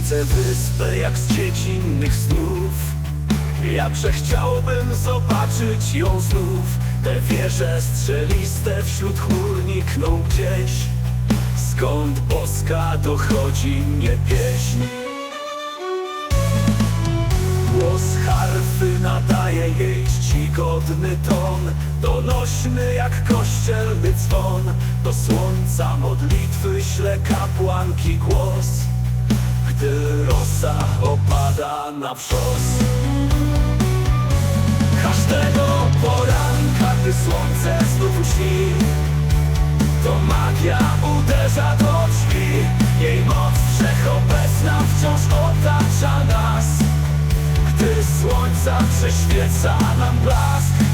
widzę wyspę jak z dziecinnych snów. Jakże chciałbym zobaczyć ją znów. Te wieże strzeliste wśród chmur nikną gdzieś. Skąd boska dochodzi mnie pieśń? Głos harfy nadaje jej czcigodny ton. Donośny jak kościelny dzwon. Do słońca modlitwy śle kapłanki głos Gdy rosa opada na wrzos Każdego poranka, gdy słońce znów lśni To magia uderza do drzwi. Jej moc wszechobecna wciąż otacza nas. Gdy słońca prześwieca nam blask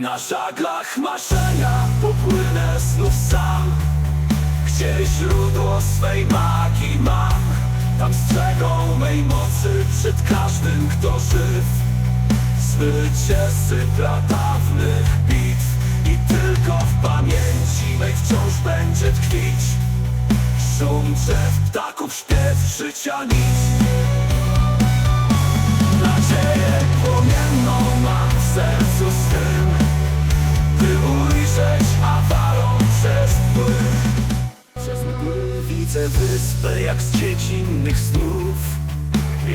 Na żaglach marzenia popłynę znów sam. Gdzie źródło swej magii mam. Tam strzegą mej mocy przed każdym, kto żyw. Zwycięzcy pradawnych bitw I tylko w pamięci mej wciąż będzie tkwić. Szum drzew, ptaków, śpiew, życia nic widzę wyspę jak z dziecinnych snów.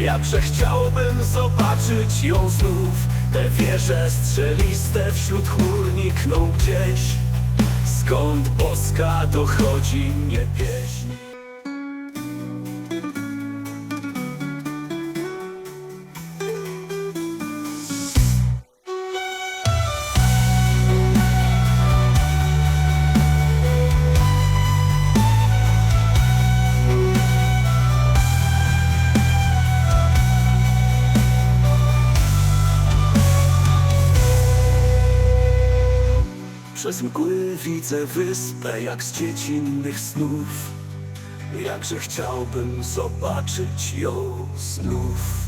Jakże chciałbym zobaczyć ją znów. Te wieże strzeliste wśród chmur nikną gdzieś. Skąd boska dochodzi mnie pieśń Przez mgły widzę wyspę jak z dziecinnych snów. Jakże chciałbym zobaczyć ją znów